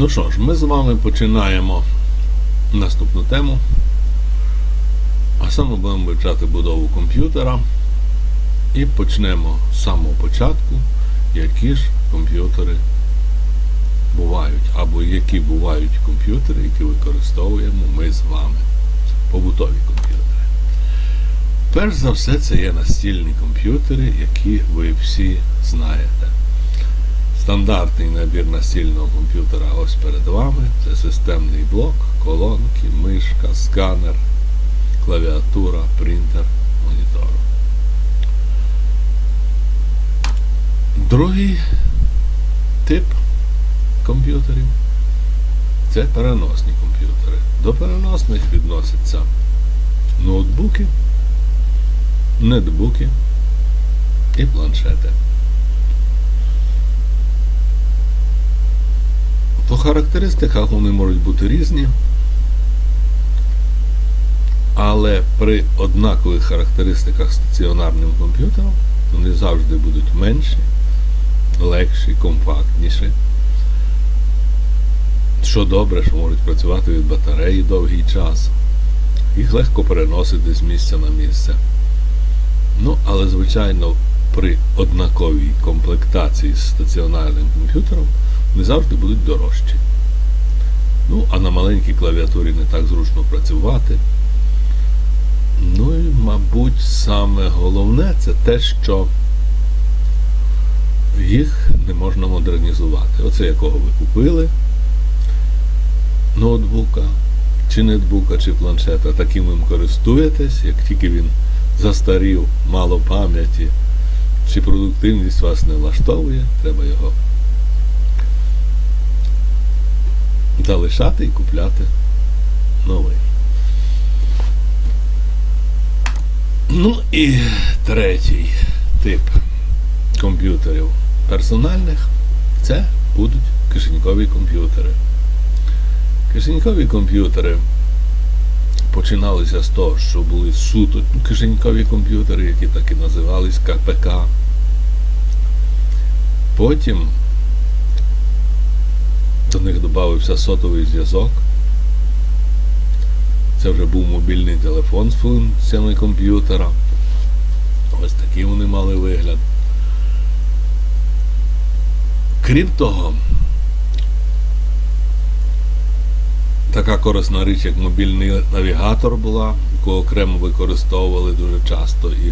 Ну що ж, ми з вами починаємо наступну тему. А саме будемо вивчати будову комп'ютера. І почнемо з самого початку, які ж комп'ютери бувають, або які бувають комп'ютери, які використовуємо ми з вами. Побутові комп'ютери. Перш за все, це є настільні комп'ютери, які ви всі знаєте. Стандартний набір настільного комп'ютера ось перед вами. Це системний блок, колонки, мишка, сканер, клавіатура, принтер, монітор. Другий тип комп'ютерів це переносні комп'ютери. До переносних відносяться ноутбуки, нетбуки і планшети. По характеристиках вони можуть бути різні, але при однакових характеристиках стаціонарним комп'ютером вони завжди будуть менші, легші, компактніші. Що добре, що можуть працювати від батареї довгий час. Їх легко переносити з місця на місце. Ну, але, звичайно, при однаковій комплектації з стаціонарним комп'ютером вони завжди будуть дорожчі. Ну, а на маленькій клавіатурі не так зручно працювати. Ну і, мабуть, саме головне це те, що їх не можна модернізувати. Оце якого ви купили ноутбука, чи нетбука, чи планшета, таким ви користуєтесь, як тільки він застарів, мало пам'яті, чи продуктивність вас не влаштовує, треба його залишати і купляти новий. Ну і третій тип комп'ютерів персональних це будуть кишенькові комп'ютери. Кишенькові комп'ютери починалися з того, що були суто кишенькові комп'ютери, які так і називались КПК. Потім до них додався сотовий зв'язок. Це вже був мобільний телефон з функціями комп'ютера. Ось такі вони мали вигляд. Крім того, така корисна річ, як мобільний навігатор була, яку окремо використовували дуже часто і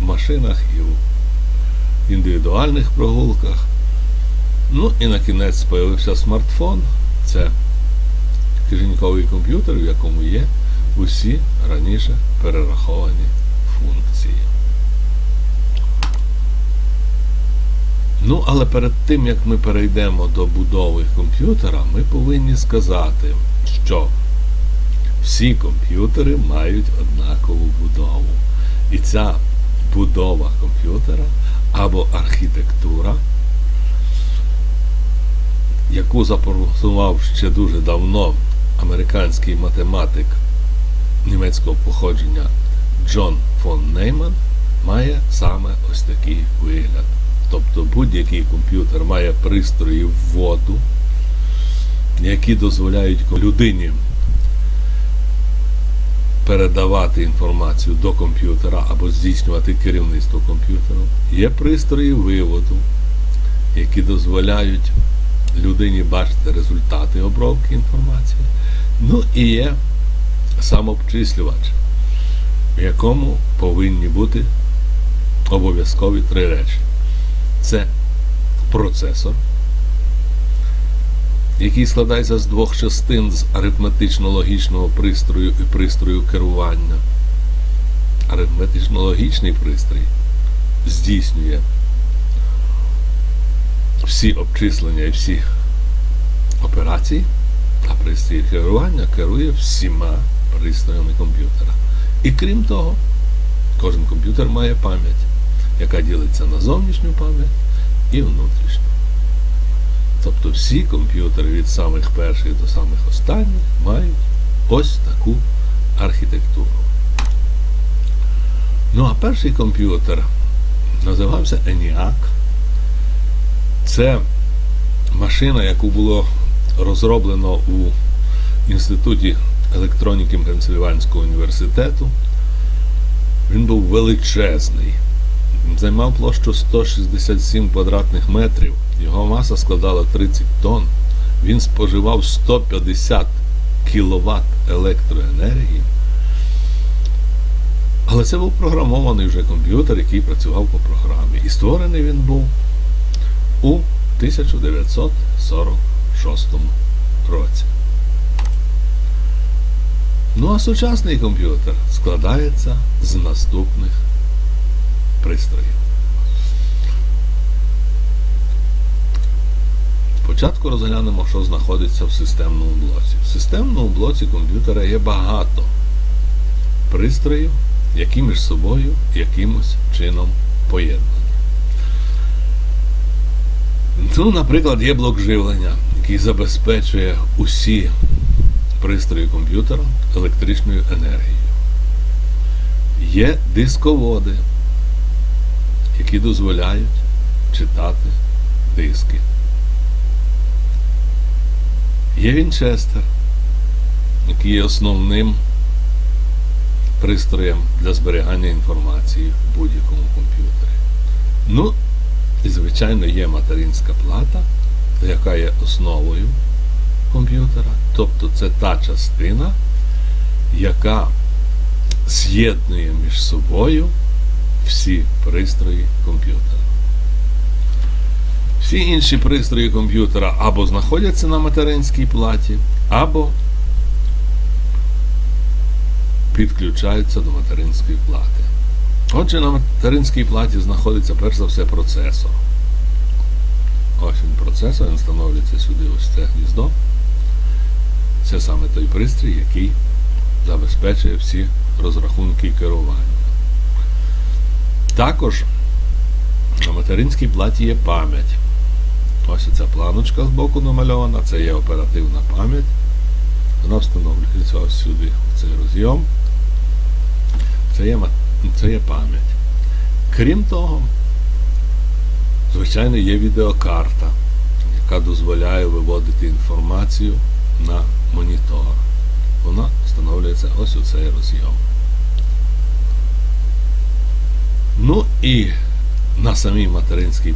в машинах, і в індивідуальних прогулках. Ну і на кінець з'явився смартфон. Це кишеньковий комп'ютер, в якому є усі раніше перераховані функції. Ну, але перед тим, як ми перейдемо до будови комп'ютера, ми повинні сказати, що всі комп'ютери мають однакову будову. І ця будова комп'ютера або архітектура, яку запропонував ще дуже давно американський математик німецького походження Джон фон Нейман, має саме ось такий вигляд. Тобто будь-який комп'ютер має пристрої вводу, які дозволяють людині передавати інформацію до комп'ютера або здійснювати керівництво комп'ютером. Є пристрої виводу, які дозволяють людині бачити результати обробки інформації. Ну і є самообчислювач, в якому повинні бути обов'язкові три речі. Це процесор, який складається з двох частин з арифметично-логічного пристрою і пристрою керування. Арифметично-логічний пристрій здійснює всі обчислення і всі операції, а пристрій керування керує всіма пристроями комп'ютера. І крім того, кожен комп'ютер має пам'ять, яка ділиться на зовнішню пам'ять і внутрішню. Тобто всі комп'ютери від самих перших до самих останніх мають ось таку архітектуру. Ну а перший комп'ютер називався ENIAC. Це машина, яку було розроблено у Інституті електроніки Пенсильванського університету. Він був величезний. Займав площу 167 квадратних метрів. Його маса складала 30 тонн. Він споживав 150 кВт електроенергії. Але це був програмований вже комп'ютер, який працював по програмі. І створений він був у 1946 році. Ну а сучасний комп'ютер складається з наступних пристроїв. Спочатку розглянемо, що знаходиться в системному блоці. В системному блоці комп'ютера є багато пристроїв, які між собою якимось чином поєднані. Ну, наприклад, є блок живлення, який забезпечує усі пристрої комп'ютера електричною енергією. Є дисководи, які дозволяють читати диски. Є Вінчестер, який є основним пристроєм для зберігання інформації в будь-якому комп'ютері. Ну, і, звичайно, є материнська плата, яка є основою комп'ютера. Тобто це та частина, яка з'єднує між собою всі пристрої комп'ютера. Всі інші пристрої комп'ютера або знаходяться на материнській платі, або підключаються до материнської плати. Отже, на материнській платі знаходиться перш за все процесор. Ось він процесор, він встановлюється сюди ось це гніздо. Це саме той пристрій, який забезпечує всі розрахунки керування. Також на материнській платі є пам'ять. Ось ця планочка з боку намальована, це є оперативна пам'ять. Вона встановлюється ось сюди, в цей розйом. Це є, це є пам'ять. Крім того, звичайно, є відеокарта, яка дозволяє виводити інформацію на монітор. Вона встановлюється ось у цей розйом. Ну і на самій материнській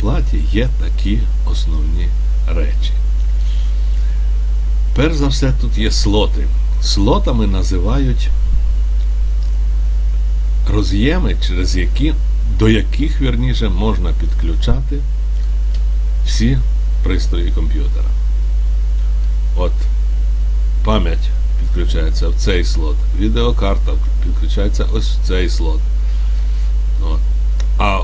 платі є такі основні речі. Перш за все, тут є слоти. Слотами називають роз'єми, через які, до яких, вірніше, можна підключати всі пристрої комп'ютера. От пам'ять підключається в цей слот, відеокарта підключається ось в цей слот. От. А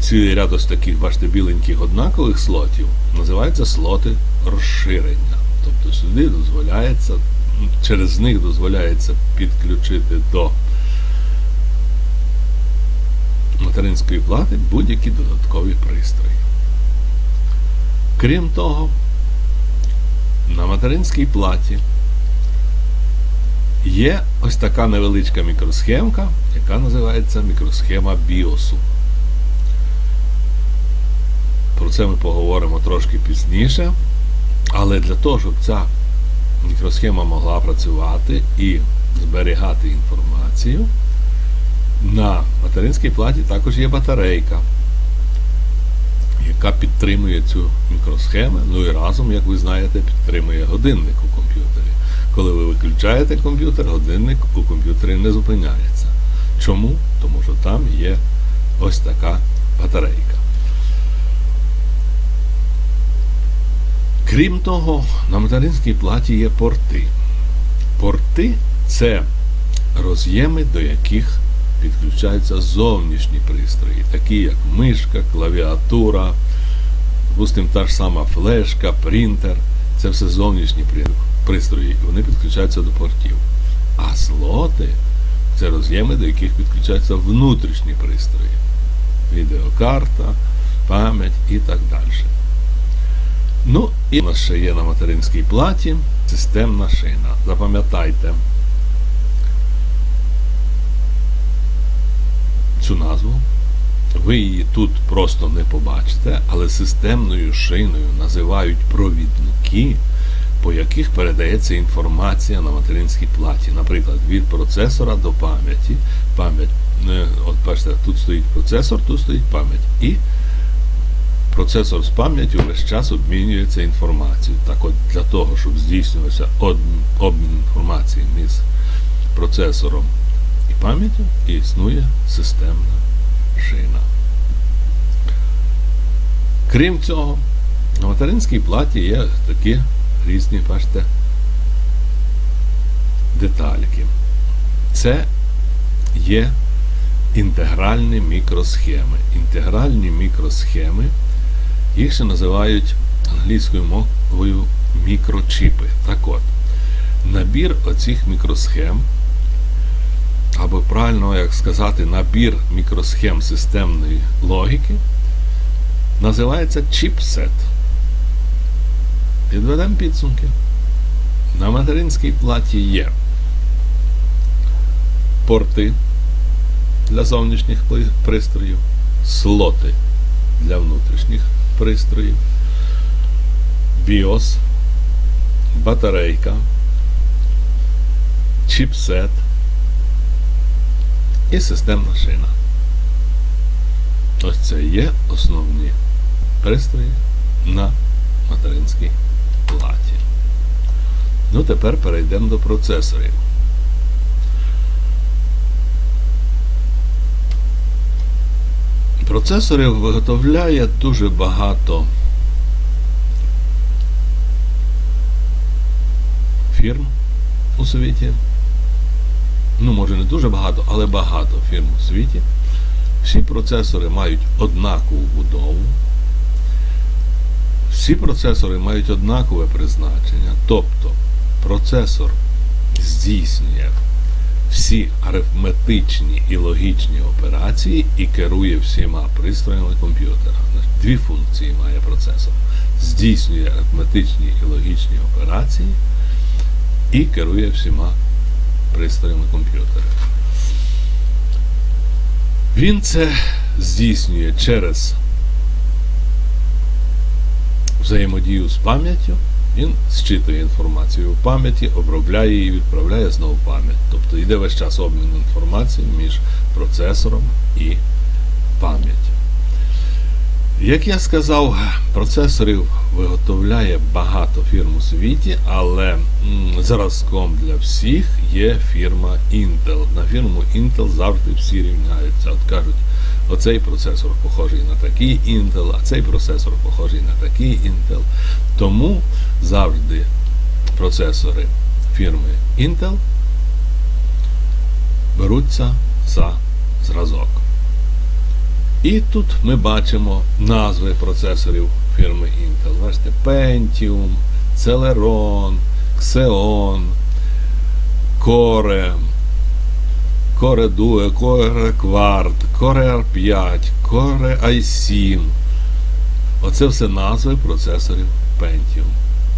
цілий ряд ось таких, бачите, біленьких однакових слотів називаються слоти розширення. Тобто сюди дозволяється, через них дозволяється підключити до материнської плати будь-які додаткові пристрої. Крім того, на материнській платі є ось така невеличка мікросхемка, яка називається мікросхема біосу. Про це ми поговоримо трошки пізніше. Але для того, щоб ця мікросхема могла працювати і зберігати інформацію, на материнській платі також є батарейка, яка підтримує цю мікросхему, ну і разом, як ви знаєте, підтримує годинник у комп'ютері. Коли ви виключаєте комп'ютер, годинник у комп'ютері не зупиняється. Чому? Тому що там є ось така батарейка. Крім того, на материнській платі є порти. Порти це роз'єми, до яких підключаються зовнішні пристрої, такі як мишка, клавіатура, допустимо, та ж сама флешка, принтер. Це все зовнішні пристрої, вони підключаються до портів. А слоти це роз'єми, до яких підключаються внутрішні пристрої. Відеокарта, пам'ять і так далі. Ну, і у нас ще є на материнській платі системна шина. Запам'ятайте цю назву. Ви її тут просто не побачите, але системною шиною називають провідники, по яких передається інформація на материнській платі. Наприклад, від процесора до пам'яті. Пам'ять, е, от бачите, тут стоїть процесор, тут стоїть пам'ять. І процесор з пам'яттю весь час обмінюється інформацією. Так от для того, щоб здійснювався обмін інформації між процесором і пам'яттю, існує системна шина. Крім цього, на материнській платі є такі різні, бачите, детальки. Це є інтегральні мікросхеми. Інтегральні мікросхеми, їх ще називають англійською мовою мікрочіпи. Так от, набір оцих мікросхем, або правильно як сказати, набір мікросхем системної логіки називається чіпсет. Підведемо підсумки. На материнській платі є порти для зовнішніх пристроїв, слоти для внутрішніх пристроїв, BIOS, батарейка, чіпсет і системна шина. Ось це є основні пристрої на материнській платі. Ну, тепер перейдемо до процесорів. Процесорів виготовляє дуже багато фірм у світі. Ну, може не дуже багато, але багато фірм у світі. Всі процесори мають однакову будову. Всі процесори мають однакове призначення, тобто процесор здійснює всі арифметичні і логічні операції і керує всіма пристроями комп'ютера. Дві функції має процесор. Здійснює арифметичні і логічні операції і керує всіма пристроями комп'ютера. Він це здійснює через взаємодію з пам'яттю. Він зчитує інформацію в пам'яті, обробляє її, відправляє знову пам'ять. Тобто йде весь час обмін інформацією між процесором і пам'яттю. Як я сказав, процесорів виготовляє багато фірм у світі, але зразком для всіх є фірма Intel. На фірму Intel завжди всі рівняються. От кажуть, оцей процесор похожий на такий Intel, а цей процесор похожий на такий Intel. Тому завжди процесори фірми Intel беруться за зразок. І тут ми бачимо назви процесорів фірми Intel. Бачите, Pentium, Celeron, Xeon, Core, Core Duo, Core Quad, Core R5, Core i7. Оце все назви процесорів Pentium.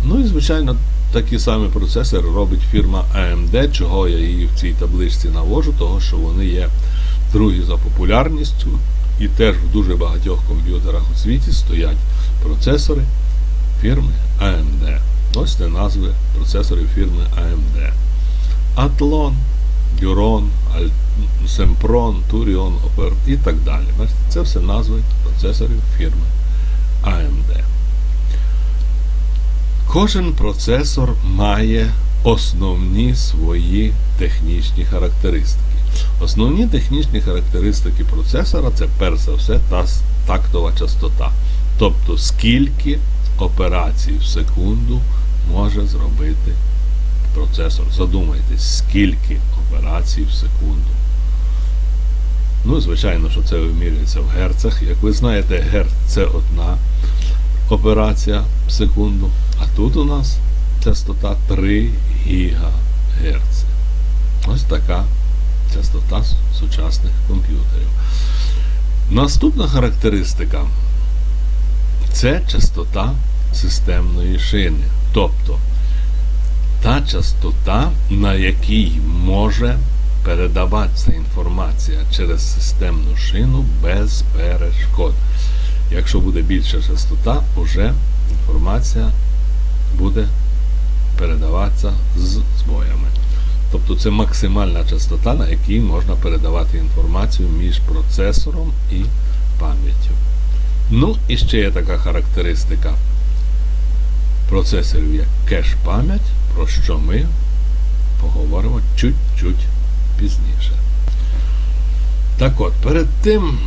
Ну і, звичайно, такі самі процесори робить фірма AMD, чого я її в цій табличці навожу, того що вони є другі за популярністю. І теж в дуже багатьох комп'ютерах у світі стоять процесори фірми AMD. Ось це назви процесорів фірми AMD. Duron, Al- Sempron, Turion, Oper і так далі. Це все назви процесорів фірми AMD. Кожен процесор має основні свої технічні характеристики. Основні технічні характеристики процесора це перш за все та тактова частота. Тобто скільки операцій в секунду може зробити процесор. Задумайтесь, скільки операцій в секунду. Ну, звичайно, що це вимірюється в герцах. Як ви знаєте, герц це одна операція в секунду. А тут у нас частота 3 ГГц. Ось така частота сучасних комп'ютерів. Наступна характеристика це частота системної шини. Тобто та частота, на якій може передаватися інформація через системну шину без перешкод. Якщо буде більша частота, вже інформація буде передаватися з збоями. Тобто це максимальна частота, на якій можна передавати інформацію між процесором і пам'яттю. Ну і ще є така характеристика процесорів, як кеш-пам'ять, про що ми поговоримо чуть-чуть пізніше. Так от, перед тим,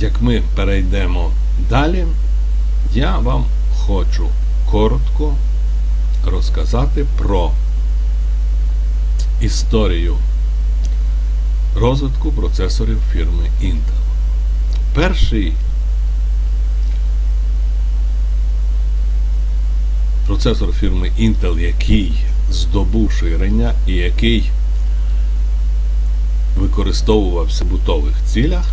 як ми перейдемо далі, я вам хочу коротко розказати про історію розвитку процесорів фірми Intel. Перший процесор фірми Intel, який здобув ширення і який використовувався в бутових цілях,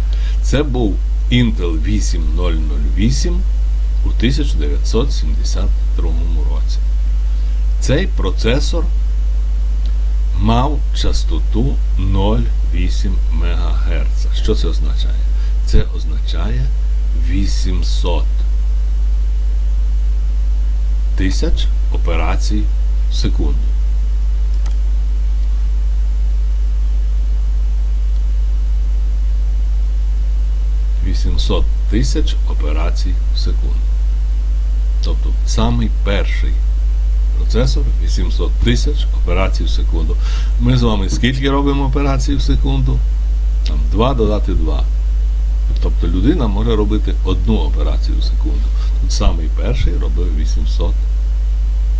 це був Intel 8008 у 1972 році. Цей процесор мав частоту 0,8 МГц. Що це означає? Це означає 800 тисяч операцій в секунду. Вісімсот тисяч операцій в секунду. Тобто самий перший процесор 800 тисяч операцій в секунду. Ми з вами скільки робимо операцій в секунду? Там 2 додати 2. Тобто людина може робити одну операцію в секунду. Тут самий перший робив 800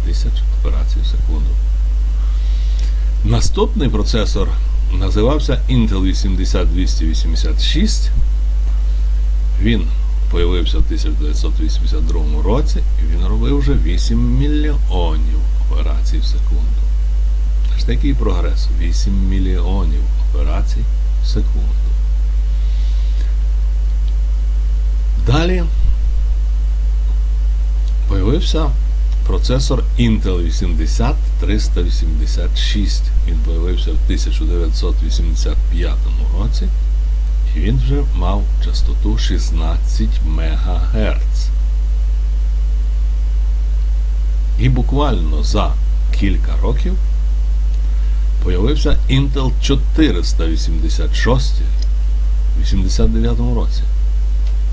тисяч операцій в секунду. Наступний процесор називався Intel 80286. Він появився в 1982 році і він робив вже 8 мільйонів операцій в секунду. Аж такий прогрес 8 мільйонів операцій в секунду. Далі появився процесор Intel 80386. Він появився в 1985 році. Він вже мав частоту 16 МГц. І буквально за кілька років появився Intel 486 в 89 році.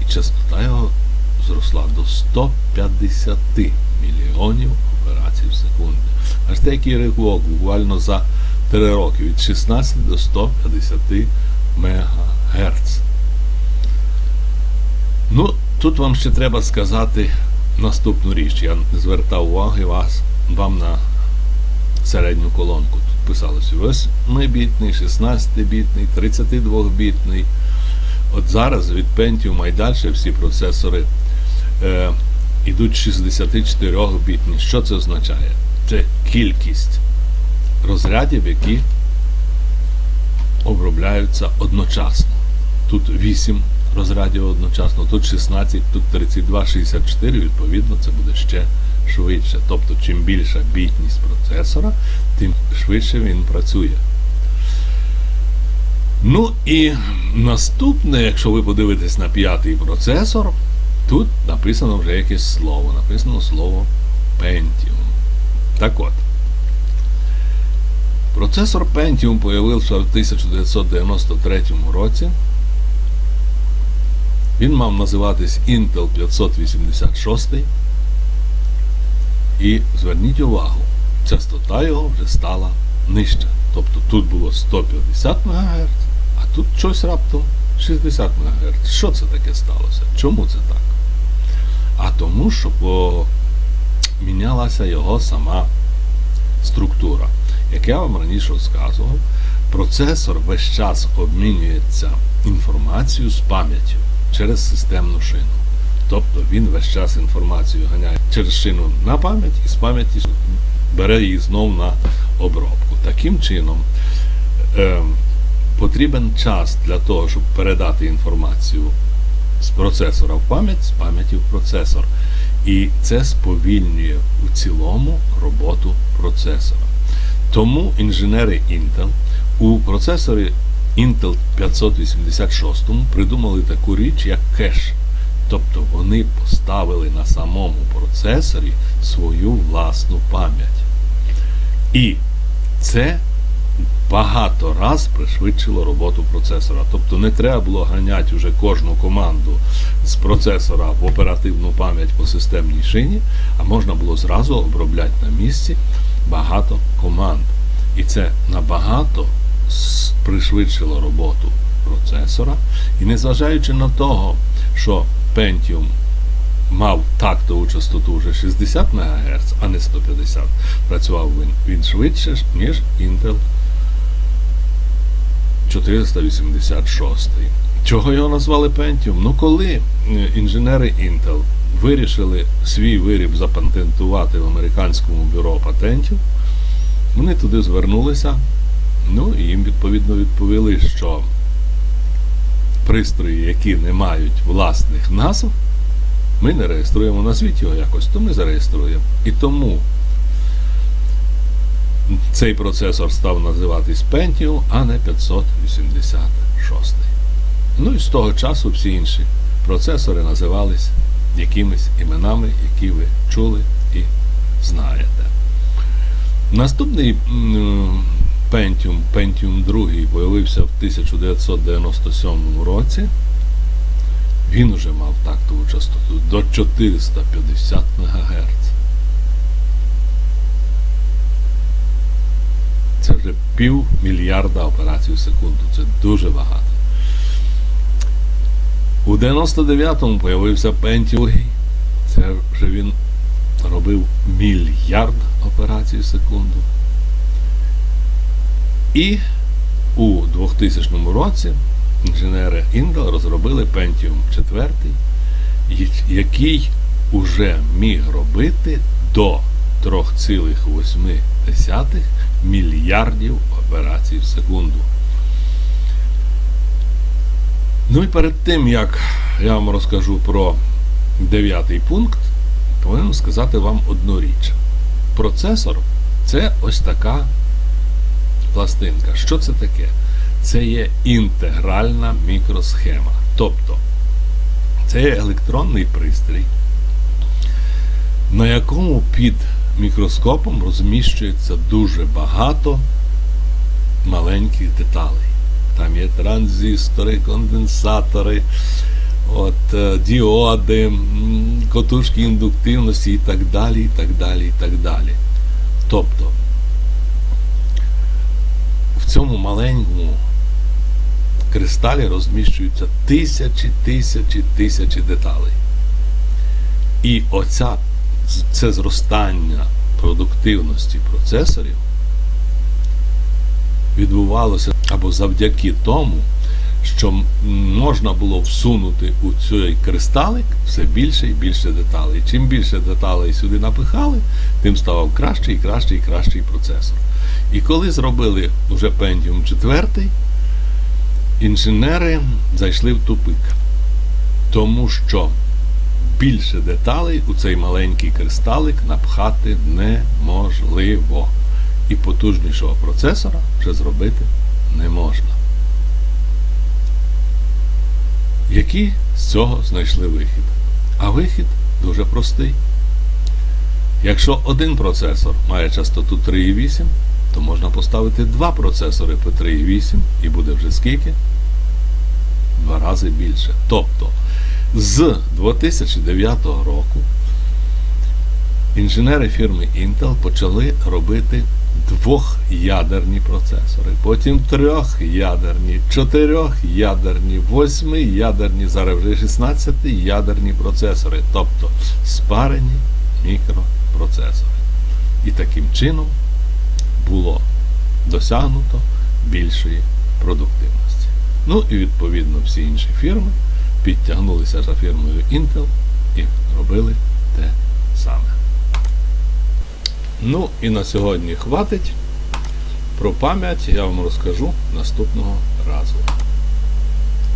І частота його зросла до 150 мільйонів операцій в секунду. Аж такий ривок буквально за 3 роки від 16 до 150 МГц. Ну, тут вам ще треба сказати наступну річ. Я звертав уваги вас, вам на середню колонку. Тут писалося 8-бітний, 16-бітний, 32-бітний. От зараз від Pentium і далі всі процесори е, ідуть 64-бітні. Що це означає? Це кількість розрядів, які обробляються одночасно. Тут 8 розрядів одночасно, тут 16, тут 32, 64, відповідно, це буде ще швидше. Тобто, чим більша бітність процесора, тим швидше він працює. Ну і наступне, якщо ви подивитесь на п'ятий процесор, тут написано вже якесь слово. Написано слово Pentium. Так от. Процесор Pentium появився в 1993 році. Він мав називатись Intel 586. І зверніть увагу, частота його вже стала нижча. Тобто тут було 150 МГц, а тут щось раптом 60 МГц. Що це таке сталося? Чому це так? А тому, що помінялася його сама структура. Як я вам раніше розказував, процесор весь час обмінюється інформацією з пам'яттю через системну шину. Тобто він весь час інформацію ганяє через шину на пам'ять і з пам'яті бере її знов на обробку. Таким чином е, потрібен час для того, щоб передати інформацію з процесора в пам'ять, з пам'яті в процесор. І це сповільнює у цілому роботу процесора. Тому інженери Intel У процесорі Intel 586 придумали таку річ, як кеш. Тобто вони поставили на самому процесорі свою власну пам'ять. І це багато раз пришвидшило роботу процесора. Тобто не треба було ганяти вже кожну команду з процесора в оперативну пам'ять по системній шині, а можна було зразу обробляти на місці багато команд. І це набагато пришвидшило роботу процесора. І незважаючи на того, що Pentium мав тактову частоту вже 60 МГц, а не 150, працював він, він швидше, ніж Intel 486. Чого його назвали Pentium? Ну, коли е, інженери Intel вирішили свій виріб запатентувати в американському бюро патентів, вони туди звернулися, ну і їм відповідно відповіли, що пристрої, які не мають власних назв, ми не реєструємо на світі його якось, то ми зареєструємо. І тому цей процесор став називатись Pentium, а не 586. Ну і з того часу всі інші процесори називались якимись іменами, які ви чули і знаєте. Наступний Pentium, Pentium 2 появився в 1997 році. Він уже мав тактову частоту до 450 МГц. Це вже пів мільярда операцій в секунду. Це дуже багато. У 99-му появився Pentium. Це вже він робив мільярд операцій в секунду. І у 2000 році інженери Intel розробили Pentium 4, який уже міг робити до 3,8 мільярдів операцій в секунду. Ну і перед тим, як я вам розкажу про дев'ятий пункт, повинен сказати вам одну річ. Процесор це ось така пластинка. Що це таке? Це є інтегральна мікросхема. Тобто це є електронний пристрій, на якому під мікроскопом розміщується дуже багато маленьких деталей. Там є транзистори, конденсатори, от, е, діоди, котушки індуктивності і так далі. і так далі, і так далі. Тобто в цьому маленькому кристалі розміщуються тисячі, тисячі, тисячі деталей. І оця, це зростання продуктивності процесорів відбувалося або завдяки тому, що можна було всунути у цей кристалик все більше і більше деталей. Чим більше деталей сюди напихали, тим ставав кращий і кращий і кращий процесор. І коли зробили вже Pentium 4, інженери зайшли в тупик. Тому що більше деталей у цей маленький кристалик напхати неможливо. І потужнішого процесора вже зробити не можна. Які з цього знайшли вихід? А вихід дуже простий. Якщо один процесор має частоту 3,8, то можна поставити два процесори по 3,8 і буде вже скільки? Два рази більше. Тобто з 2009 року інженери фірми Intel почали робити двохядерні процесори, потім трьохядерні, чотирьохядерні, восьмиядерні, зараз вже 16-ядерні процесори, тобто спарені мікропроцесори. І таким чином було досягнуто більшої продуктивності. Ну і відповідно всі інші фірми підтягнулися за фірмою Intel і робили те саме. Ну і на сьогодні хватить. Про пам'ять я вам розкажу наступного разу.